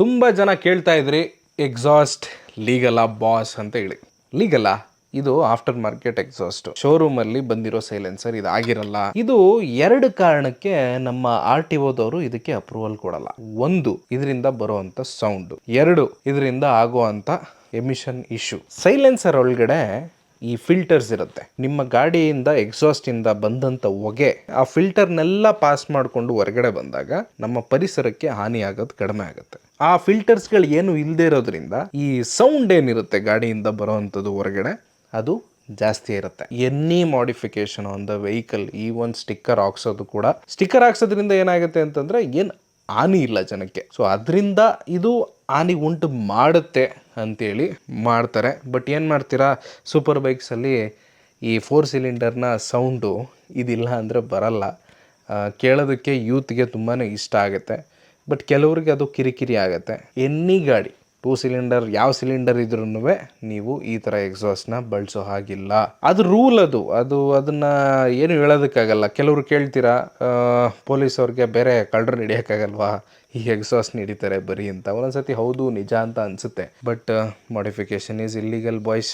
ತುಂಬ ಜನ ಕೇಳ್ತಾ ಇದ್ರಿ ಎಕ್ಸಾಸ್ಟ್ ಲೀಗಲ್ಲ ಬಾಸ್ ಅಂತ ಹೇಳಿ. ಲೀಗಲ್ಲ ಇದು ಆಫ್ಟರ್ ಮಾರ್ಕೆಟ್ ಎಕ್ಸಾಸ್ಟ್ ಶೋರೂಮ್ ಅಲ್ಲಿ ಬಂದಿರೋ ಸೈಲೆನ್ಸರ್ ಇದು ಆಗಿರಲ್ಲ. ಇದು ಎರಡು ಕಾರಣಕ್ಕೆ ನಮ್ಮ ಆರ್ ಟಿ ಓದವರು ಇದಕ್ಕೆ ಅಪ್ರೂವಲ್ ಕೊಡಲ್ಲ. ಒಂದು, ಇದರಿಂದ ಬರುವಂತ ಸೌಂಡ್ ಎರಡು, ಇದರಿಂದ ಆಗುವಂತ ಎಮಿಷನ್ ಇಶ್ಯೂ ಸೈಲೆನ್ಸರ್ ಒಳಗಡೆ ಈ ಫಿಲ್ಟರ್ಸ್ ಇರುತ್ತೆ. ನಿಮ್ಮ ಗಾಡಿಯಿಂದ ಎಕ್ಸಾಸ್ಟ್ ಇಂದ ಬಂದಂತ ಹೊಗೆ, ಆ ಫಿಲ್ಟರ್ನೆಲ್ಲ ಪಾಸ್ ಮಾಡಿಕೊಂಡು ಹೊರಗಡೆ ಬಂದಾಗ ನಮ್ಮ ಪರಿಸರಕ್ಕೆ ಹಾನಿ ಆಗೋದು ಕಡಿಮೆ ಆಗುತ್ತೆ. ಆ ಫಿಲ್ಟರ್ಸ್ಗಳು ಏನು ಇಲ್ಲದೆ ಇರೋದ್ರಿಂದ ಈ ಸೌಂಡ್ ಏನಿರುತ್ತೆ ಗಾಡಿಯಿಂದ ಬರೋವಂಥದ್ದು ಹೊರಗಡೆ, ಅದು ಜಾಸ್ತಿ ಇರುತ್ತೆ. Any modification on the vehicle ಈ ಒಂದು ಸ್ಟಿಕ್ಕರ್ ಹಾಕ್ಸೋದು ಕೂಡ. ಸ್ಟಿಕ್ಕರ್ ಹಾಕ್ಸೋದ್ರಿಂದ ಏನಾಗುತ್ತೆ ಅಂತಂದ್ರೆ, ಏನು ಹಾನಿ ಇಲ್ಲ ಜನಕ್ಕೆ. ಸೊ ಅದರಿಂದ ಇದು ಹಾನಿ ಉಂಟು ಮಾಡುತ್ತೆ ಅಂತೇಳಿ ಮಾಡ್ತಾರೆ. ಬಟ್ ಏನು ಮಾಡ್ತೀರಾ ಸೂಪರ್ ಬೈಕ್ಸಲ್ಲಿ ಈ ಫೋರ್ ಸಿಲಿಂಡರ್ನ ಸೌಂಡು ಇದಿಲ್ಲ ಅಂದರೆ ಬರಲ್ಲ. ಕೇಳೋದಕ್ಕೆ ಯೂತ್ಗೆ ತುಂಬಾ ಇಷ್ಟ ಆಗುತ್ತೆ. ಬಟ್ ಕೆಲವ್ರಿಗೆ ಅದು ಕಿರಿಕಿರಿ ಆಗುತ್ತೆ. ಎನ್ನಿ ಗಾಡಿ ಟೂ ಸಿಲಿಂಡರ್ ಯಾವ ಸಿಲಿಂಡರ್ ಇದ್ರೂ ನೀವು ಈ ಥರ ಎಕ್ಸಾಸ್ಟ್ನ ಬಳಸೋ ಹಾಗಿಲ್ಲ. ಅದು ರೂಲ್ ಅದು. ಅದು ಅದನ್ನು ಏನು ಹೇಳೋದಕ್ಕಾಗಲ್ಲ. ಕೆಲವರು ಕೇಳ್ತೀರಾ ಪೊಲೀಸ್ ಅವ್ರಿಗೆ ಬೇರೆ ಕಳ್ಳರು ಹಿಡಿಯೋಕ್ಕಾಗಲ್ವಾ? ಈ ಎಕ್ಸಾಸ್ಟ್ ಹಿಡಿತಾರೆ ಬರೀ ಅಂತ. ಒಂದೊಂದ್ಸತಿ ಹೌದು, ನಿಜ ಅಂತ ಅನಿಸುತ್ತೆ. But modification is illegal boys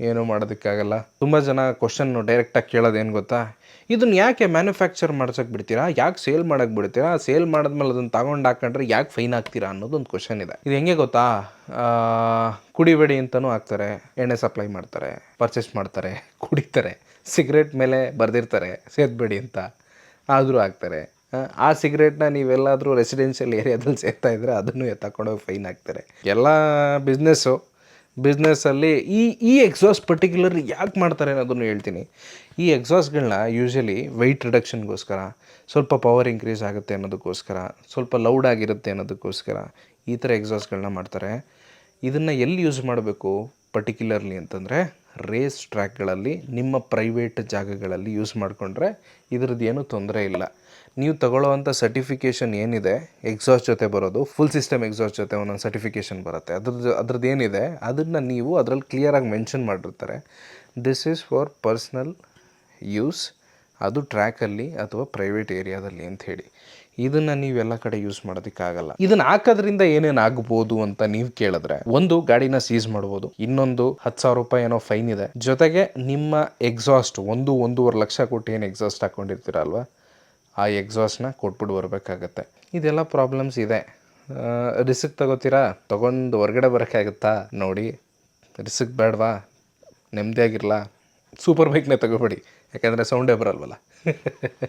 ಏನೂ ಮಾಡೋದಕ್ಕಾಗಲ್ಲ. ತುಂಬ ಜನ ಕ್ವಶನ್ ಡೈರೆಕ್ಟಾಗಿ ಕೇಳೋದೇನು ಗೊತ್ತಾ? ಇದನ್ನ ಯಾಕೆ ಮ್ಯಾನುಫ್ಯಾಕ್ಚರ್ ಮಾಡ್ಸೋಕೆ ಬಿಡ್ತೀರಾ? ಯಾಕೆ ಸೇಲ್ ಮಾಡೋಕೆ ಬಿಡ್ತೀರಾ? ಸೇಲ್ ಮಾಡಿದ್ಮೇಲೆ ಅದನ್ನು ತಗೊಂಡು ಹಾಕೊಂಡ್ರೆ ಯಾಕೆ ಫೈನ್ ಹಾಕ್ತೀರಾ ಅನ್ನೋದೊಂದು ಕ್ವಶನ್ ಇದೆ. ಇದು ಹೆಂಗೆ ಗೊತ್ತಾ? ಕುಡಿಬೇಡಿ ಅಂತಲೂ ಹಾಕ್ತಾರೆ. ಎಣ್ಣೆ ಸಪ್ಲೈ ಮಾಡ್ತಾರೆ ಪರ್ಚೇಸ್ ಮಾಡ್ತಾರೆ ಕುಡಿತಾರೆ ಸಿಗರೇಟ್ ಮೇಲೆ ಬರೆದಿರ್ತಾರೆ ಸೇದ್ಬೇಡಿ ಅಂತ ಆದರೂ ಹಾಕ್ತಾರೆ. ಆ, ಸಿಗರೇಟ್ನ ನೀವೆಲ್ಲಾದರೂ ರೆಸಿಡೆನ್ಷಿಯಲ್ ಏರಿಯಾದಲ್ಲಿ ಸೇರ್ತಾ ಇದ್ರೆ ಅದನ್ನು ಎತ್ತಾಕೊಂಡೋಗಿ ಫೈನ್ ಹಾಕ್ತಾರೆ. ಎಲ್ಲ ಬಿಸ್ನೆಸ್ಸು ಬಿಸ್ನೆಸ್ಸಲ್ಲಿ ಈ ಈ ಎಕ್ಸಾಸ್ಟ್ ಪರ್ಟಿಕ್ಯುಲರ್ ಯಾಕೆ ಮಾಡ್ತಾರೆ ಅನ್ನೋದನ್ನು ಹೇಳ್ತೀನಿ. ಈ ಎಕ್ಸಾಸ್ಟ್ಗಳನ್ನ ಯೂಶಲಿ ವೆಯ್ಟ್ ರಿಡಕ್ಷನ್ಗೋಸ್ಕರ ಸ್ವಲ್ಪ ಪವರ್ ಇನ್ಕ್ರೀಸ್ ಆಗುತ್ತೆ ಅನ್ನೋದಕ್ಕೋಸ್ಕರ, ಸ್ವಲ್ಪ ಲೌಡ್ ಆಗಿರುತ್ತೆ ಅನ್ನೋದಕ್ಕೋಸ್ಕರ ಈ ಥರ ಎಕ್ಸಾಸ್ಟ್ಗಳನ್ನ ಮಾಡ್ತಾರೆ. ಇದನ್ನು ಎಲ್ಲಿ ಯೂಸ್ ಮಾಡಬೇಕು ಪರ್ಟಿಕ್ಯುಲರ್ಲಿ ಅಂತಂದರೆ ರೇಸ್ ಟ್ರ್ಯಾಕ್ಗಳಲ್ಲಿ ನಿಮ್ಮ ಪ್ರೈವೇಟ್ ಜಾಗಗಳಲ್ಲಿ ಯೂಸ್ ಮಾಡಿಕೊಂಡ್ರೆ ಇದ್ರದ್ದು ಏನೂ ತೊಂದರೆ ಇಲ್ಲ. ನೀವು ತಗೊಳ್ಳೋವಂಥ ಸರ್ಟಿಫಿಕೇಷನ್ ಏನಿದೆ ಎಕ್ಸಾಸ್ಟ್ ಜೊತೆ ಬರೋದು ಫುಲ್ ಸಿಸ್ಟಮ್ ಎಕ್ಸಾಸ್ಟ್ ಜೊತೆ ಒಂದೊಂದು ಸರ್ಟಿಫಿಕೇಷನ್ ಬರುತ್ತೆ. ಅದ್ರದ್ದು ಅದ್ರದ್ದು ಏನಿದೆ, ಅದನ್ನು ನೀವು ಅದರಲ್ಲಿ ಕ್ಲಿಯರಾಗಿ ಮೆನ್ಷನ್ ಮಾಡಿರ್ತಾರೆ. This is for personal use ಅದು ಟ್ರ್ಯಾಕಲ್ಲಿ ಅಥವಾ ಪ್ರೈವೇಟ್ ಏರಿಯಾದಲ್ಲಿ ಅಂತ ಹೇಳಿ. ಇದನ್ನು ನೀವೆಲ್ಲ ಕಡೆ ಯೂಸ್ ಮಾಡೋದಕ್ಕಾಗಲ್ಲ. ಇದನ್ನು ಹಾಕೋದ್ರಿಂದ ಏನೇನು ಆಗ್ಬೋದು ಅಂತ ನೀವು ಕೇಳಿದ್ರೆ, ಒಂದು ಗಾಡಿನ ಸೀಸ್ ಮಾಡ್ಬೋದು, ಇನ್ನೊಂದು ಹತ್ತು ಸಾವಿರ ರೂಪಾಯಿ ಏನೋ ಫೈನ್ ಇದೆ. ಜೊತೆಗೆ ನಿಮ್ಮ ಎಕ್ಸಾಸ್ಟ್, ಒಂದು ಒಂದೂವರೆ ಲಕ್ಷ ಕೊಟ್ಟು ಏನು ಎಕ್ಸಾಸ್ಟ್ ಹಾಕ್ಕೊಂಡಿರ್ತೀರಲ್ವ ಆ ಎಕ್ಸಾಸ್ಟ್ನ ಕೊಟ್ಬಿಟ್ಟು ಬರಬೇಕಾಗತ್ತೆ. ಇದೆಲ್ಲ ಪ್ರಾಬ್ಲಮ್ಸ್ ಇದೆ. ರಿಸ್ಕ್ ತಗೋತೀರಾ? ತೊಗೊಂಡು ಹೊರಗಡೆ ಬರೋಕ್ಕಾಗುತ್ತಾ ನೋಡಿ, ರಿಸ್ಕ್ ಬೇಡವಾ? ನೆಮ್ಮದಿಯಾಗಿರಲ್ಲ ಸೂಪರ್ ಬೈಕ್ನೇ ತಗೋಬೇಡಿ. ಯಾಕಂದರೆ ಸೌಂಡೇ ಬರಲ್ವಲ್ಲ